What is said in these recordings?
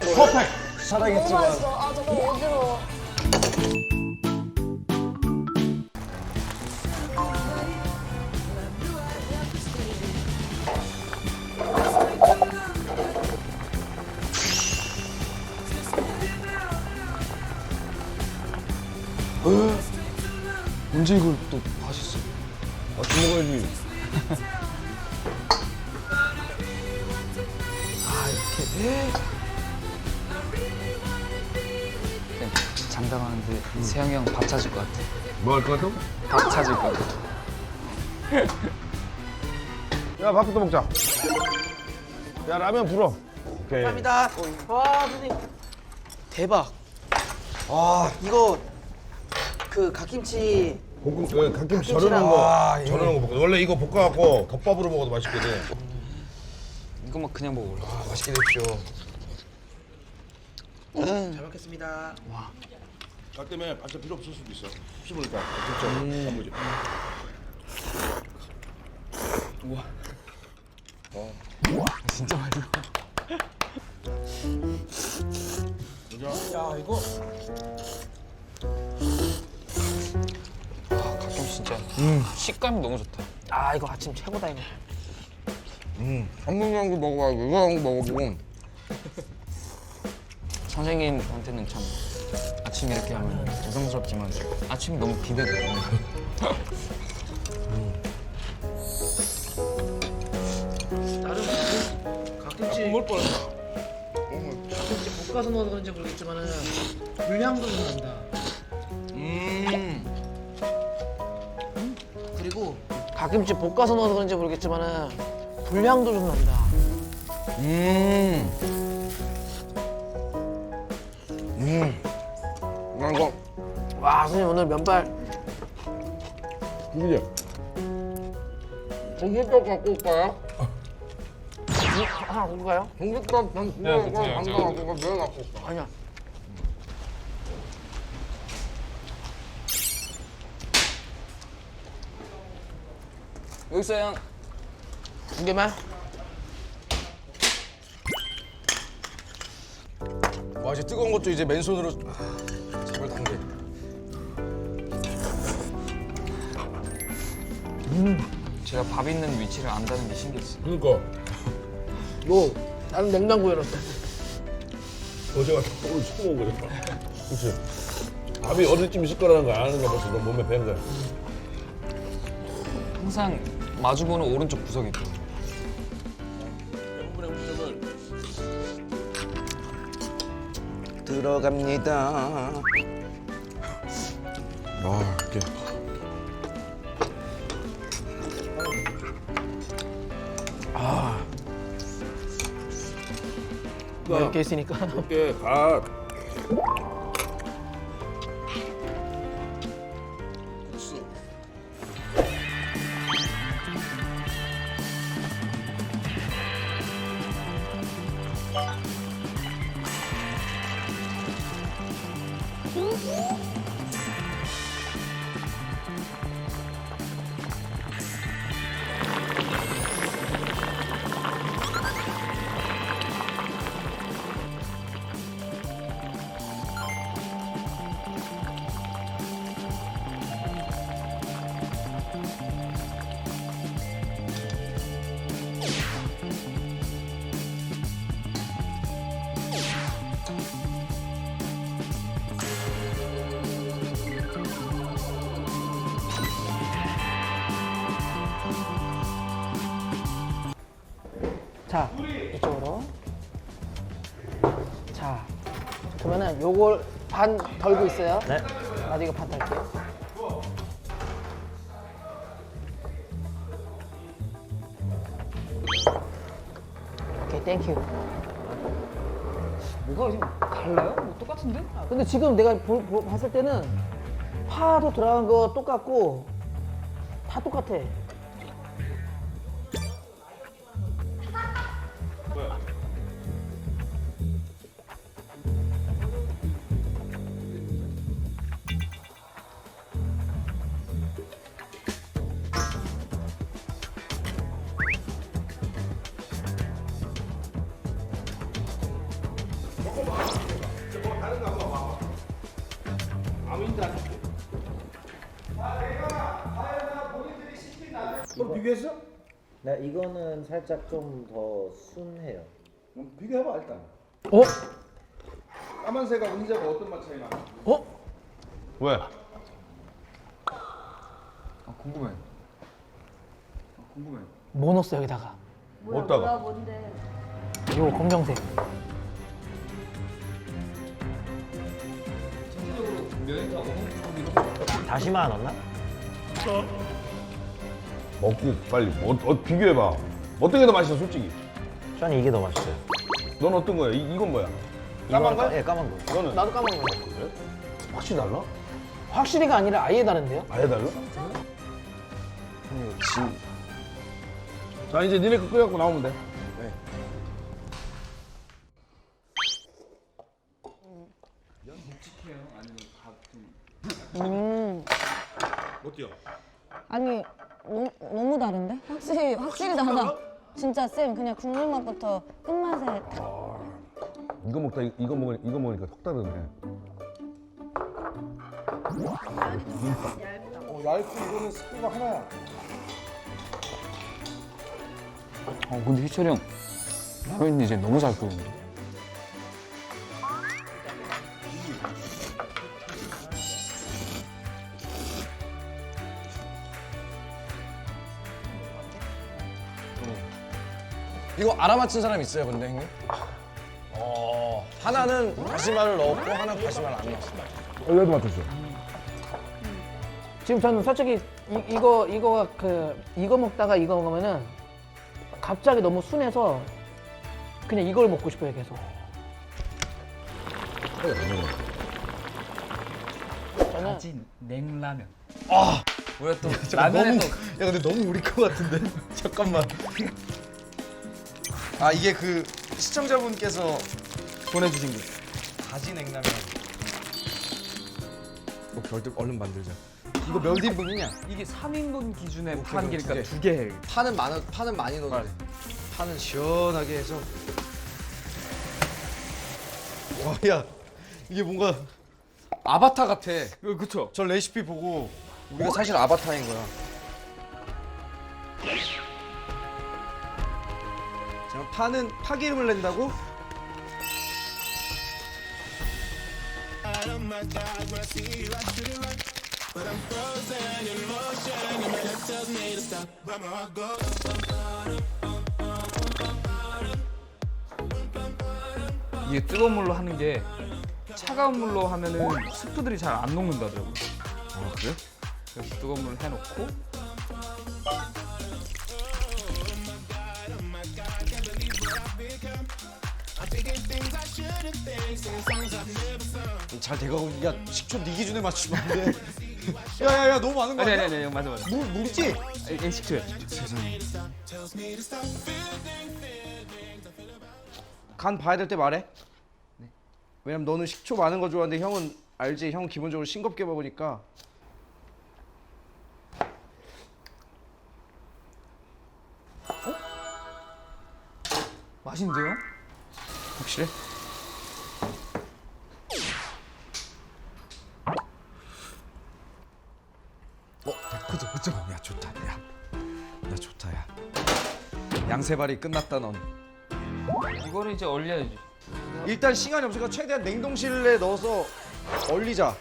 퍼펙트. 너무 사랑했지만 맛있어. 아 저거 어지러워. 언제 이걸 또 맛있어? 같이 먹어야 장담 하는데 세영이 형 밥 찾을 것 같아. 뭐 할 것 같아? 밥 찾을 것 같아. 야, 밥부터 먹자. 야, 라면 불어. 오케이. 감사합니다. 와, 선생님. 대박. 와, 이거 그 갓김치 볶음, 어, 갓김치 절여놓은 거. 아. 절여놓은 거 볶아. 원래 이거 볶아갖고 덮밥으로 먹어도 맛있거든. 이거 막 그냥 먹을래. 아, 맛있게 드십시오. 잘 먹겠습니다. 가 때문에 반찬 필요 없을 수도 있어. 혹시 모르니까. 그렇죠. 단무지. 진짜 맛있어. 야, 이거 아, 가끔 진짜 식감이 너무 좋다. 아, 이거 아침 최고다 이거. 한국양도 먹어봐. 이거랑 먹어보고. 선생님한테는 참 아침 이렇게 하면 우성스럽지만 아침이 너무 기대되거든요. 나름 갓김치 먹을 뻔했다. 갓김치 볶아서 넣어서 그런지 모르겠지만은 불향도 좀 난다. 음. 그리고 갓김치 볶아서 넣어서 그런지 모르겠지만은 불향도 좀 난다. 음. 음. 나 이거 와, 선생님 오늘 면발 이게 공깃밥 갖고 올까요? 하나 먹을까요? 공깃밥 난 네, 그거 안 제가 갖고 면 갖고 올까? 아니야. 여기 있어요, 형. 두 개만. 와, 이제 뜨거운 것도 이제 맨손으로 아, 잡을 단계. 제가 밥 있는 위치를 안다는 게 신기했어요. 그러니까 너 나는 냉장고에 넣었어. 어제 같은 오늘 처음 먹은 거잖아. 그치? 밥이 어디쯤 있을 거라는 걸 아는 거 벌써 너 몸에 배는 거야. 항상 마주보는 오른쪽 구석이 있고. 들어갑니다. 아, 이렇게. 이렇게 있으니까. 이렇게 가. Woo! 요걸 반 덜고 있어요. 네. 나도 이거 반 덜게요. 오케이, 땡큐. 뭐가 지금 달라요? 뭐 똑같은데? 근데 지금 내가 보, 보- 봤을 때는 파도 들어간 거 똑같고 다 똑같아. 너 비교했어? 나 이거는 살짝 좀 더 순해요. 그럼 비교해봐 일단. 어? 까만색하고 흰색하고 어떤 맛 차이 나? 어? 왜? 아 궁금해. 아 궁금해. 뭐 넣었어 여기다가? 뭐 뭐야, 뭐야, 뭔데? 요 검정색 다시마 안 넣나? 먹고 빨리 어, 어, 비교해봐. 어떤 게 더 맛있어 솔직히? 저는 이게 더 맛있어요. 넌 어떤 거야? 이, 이건 뭐야? 까만 거야? 거? 예, 까만 거. 너는 나도 까먹는 거. 그래? 확실히 달라? 확실히가 아니라 아예 다른데요? 아예 달라? 자 이제 니네 거 끓여갖고 나오면 돼. 어때요? 아니 너무, 너무 다른데? 확실히 확실히 달라. 진짜 쌤 그냥 국물 맛부터 끝맛에 다 이거 먹다 이- 이거 먹으 이거 먹으니까 턱 다르네. 어, 얇고 이거는 스프가 하나야. 어 근데 희철이 형 라면 이제 너무 잘 끓는데. 이거 알아맞힌 사람 있어요, 근데 형님? 어, 하나는 다시마를 넣었고 하나는 다시마를 안 넣었습니다. 어, 얘도 맡았어. 지금 저는 솔직히 이, 이거 이거 그 이거 먹다가 이거 먹으면은 갑자기 너무 순해서 그냥 이걸 먹고 싶어요 계속. 저는 가진 냉라면. 뭐야 또 라면에 너무, 야 근데 너무 우리 거 같은데? 잠깐만. 아 이게 그 시청자분께서 보내주신 거. 가지 냉라면. 뭐 별들 얼른 만들자. 이거 몇 인분이냐? 이게 3인분 기준에 오케이, 판 그럼 게니까 두 두 개. 해. 파는 많아 파는 많이 넣어도 돼. 파는 시원하게 해서. 와, 야 이게 뭔가 아바타 같아. 어, 그쵸? 저 레시피 보고 우리가 사실 아바타인 거야. 자, 파는 파기름을 낸다고? 이게 뜨거운 물로 하는 게 차가운 물로 하면은 스프들이 잘 안 녹는다더라고요. 아 그래? 그래서 뜨거운 물을 해놓고 잘 돼가고 야 식초 네 기준에 맞추면 안 돼. 야야야 너무 많은 거 아니 아니야? 아니 아니 맞아 맞아. 물 물이지? 이 식초요. 간 봐야 될 때 말해. 왜냐면 너는 식초 많은 거 좋아하는데 형은 알지? 형은 기본적으로 싱겁게 먹으니까. 맛있는데요? 확실해? 어, 그죠, 그죠. 야, 좋다. 야, 야, 좋다, 야. 양세발이 끝났다, 넌. 이거를 이제 얼려야지. 일단 시간이 없으니까 최대한 냉동실에 넣어서 얼리자.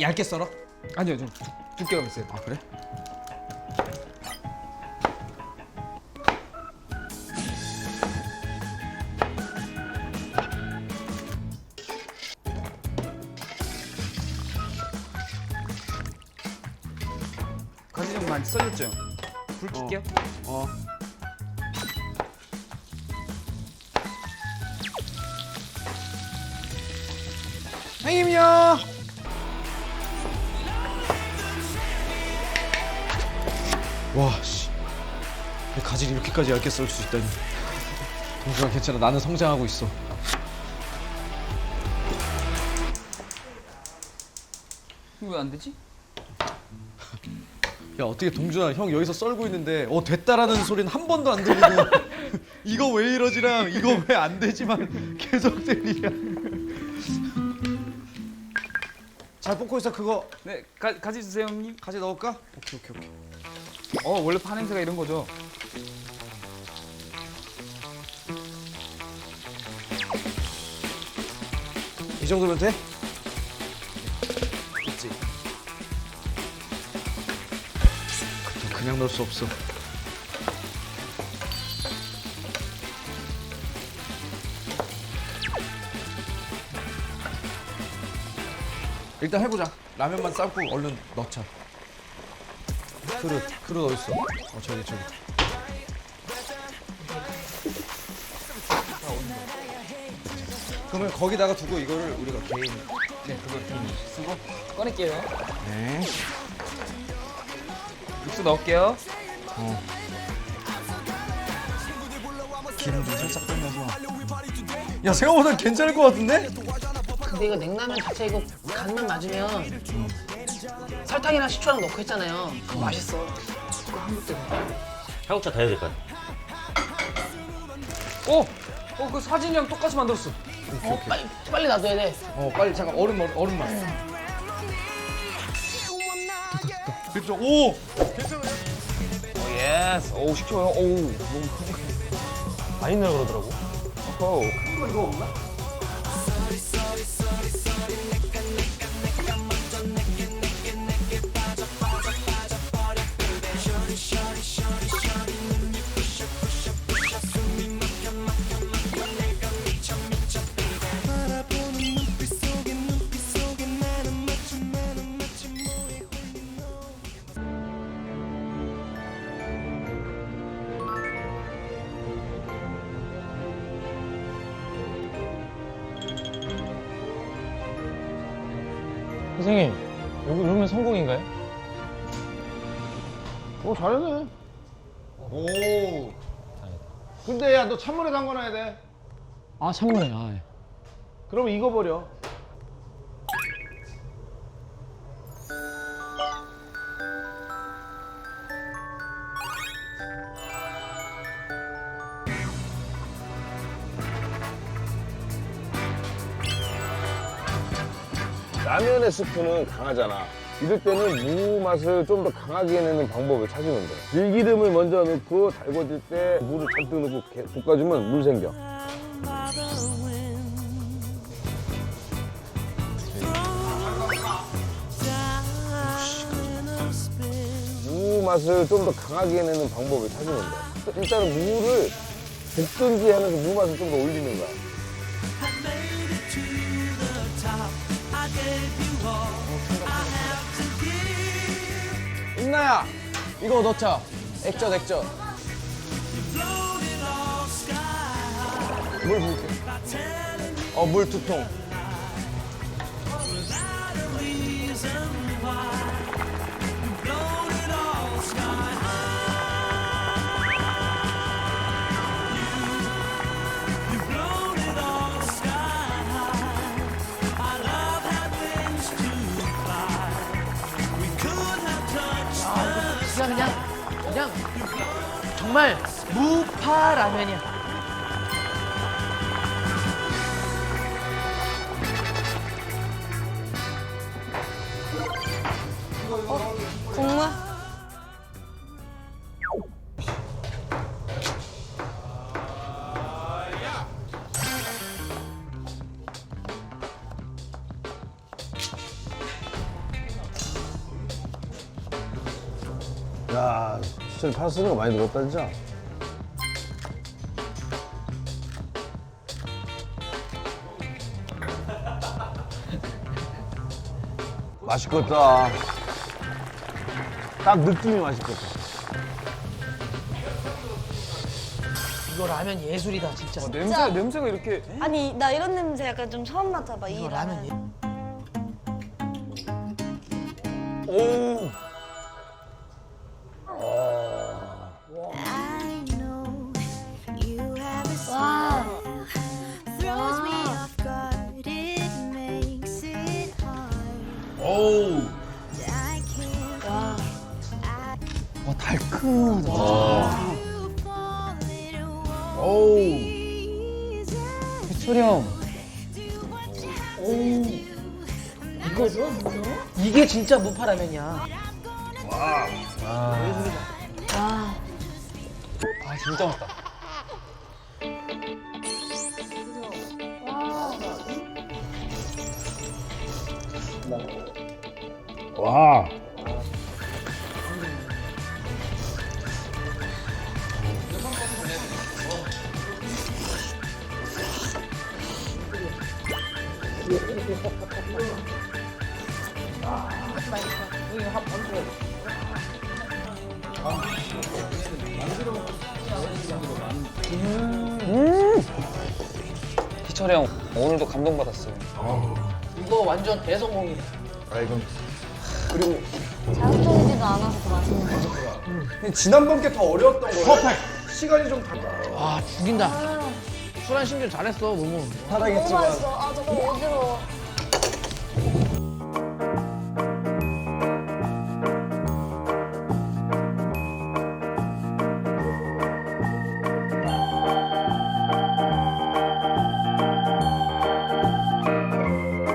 얇게 썰어? 아니요 좀 두- 두께가 있어요. 아, 그래? 썰렸죠? 불 켤게요. 어. 형님이요. 와, 씨. 내 가지를 이렇게까지 얇게 썰 수 있다니. 동생아 괜찮아. 나는 성장하고 있어. 이거 왜 안 되지? 야 어떻게 동준아 형 여기서 썰고 있는데 어 됐다라는 소리는 한 번도 안 들리고 이거 왜 이러지랑 이거 왜 안 되지만 계속 들리냐 잘 볶고 있어 그거 네, 가, 가지 주세요 형님. 가지 넣을까? 오케이 오케이 오케이. 어 원래 파 냄새가 이런 거죠. 이 정도면 돼? 그냥 넣을 수 없어. 일단 해보자. 라면만 삶고 얼른 넣자. 그릇, 그릇 어디 있어? 어 저기 저기. 그러면 거기다가 두고 이거를 우리가 개인 네, 그거 개인 쓰고 꺼낼게요. 네. 육수 넣을게요. 기름 좀 살짝 빼면서. 야 생각보다 괜찮을 것 같은데? 근데 이거 냉라면 자체 이거 간만 맞으면 설탕이랑 식초랑 넣고 했잖아요. 그거 맛있어. 그거 한국 때. 한국차 다 해야 될것 같아. 오, 어 그 사진이랑 똑같이 만들었어. 어, 빨리 빨리 놔둬야 돼. 어 빨리 잠깐 얼음 얼음 얼음만. 됐다. 오. 오 예스. 오 시켜요. 오 너무 많이 넣어 그러더라고. 커. 선생님, 여기 이러면 성공인가요? 어 잘하네. 오. 근데 야 너 찬물에 담궈놔야 돼. 아, 찬물에. 아, 예. 그러면 익어버려. 스프는 강하잖아. 이럴 때는 무 맛을 좀 더 강하게 내는 방법을 찾으면 돼. 들기름을 먼저 넣고 달궈질 때 물을 잔뜩 넣고 개- 볶아주면 물 생겨. 무 맛을 좀 더 강하게 내는 방법을 찾으면 돼. 일단은 무를 볶든지 하면서 무 맛을 좀 더 올리는 거야. 인나야 이거 넣자. 액젓 액젓. 물 부을게. 어물 두 통. 정말 무파 라면이야. 야, 진짜 파 쓰는 거 많이 늘었다, 진짜. 맛있겠다. 딱 느낌이 맛있겠다. 이거 라면 예술이다 진짜. 냄새 냄새가 이렇게 아니 나 이런 냄새 약간 좀 처음 맡아봐 이 이거 라면 예. 와, won't 오우! easy. 해철이 형, Do what you have to do. 이거 이거 이게 진짜 무파라면이야. 와아 진짜 맛있다. 와. 희철이 형 오늘도 감동받았어요. 이거 완전 대성공이다. 자극적이지도 않아서 더 맛있는 거 지난번 게 더 어려웠던 거예요. 퍼펙트. 시간이 좀 다. 아 죽인다. 술한 신경 잘했어 너무. 너무 맛있어 아 저거 어지러워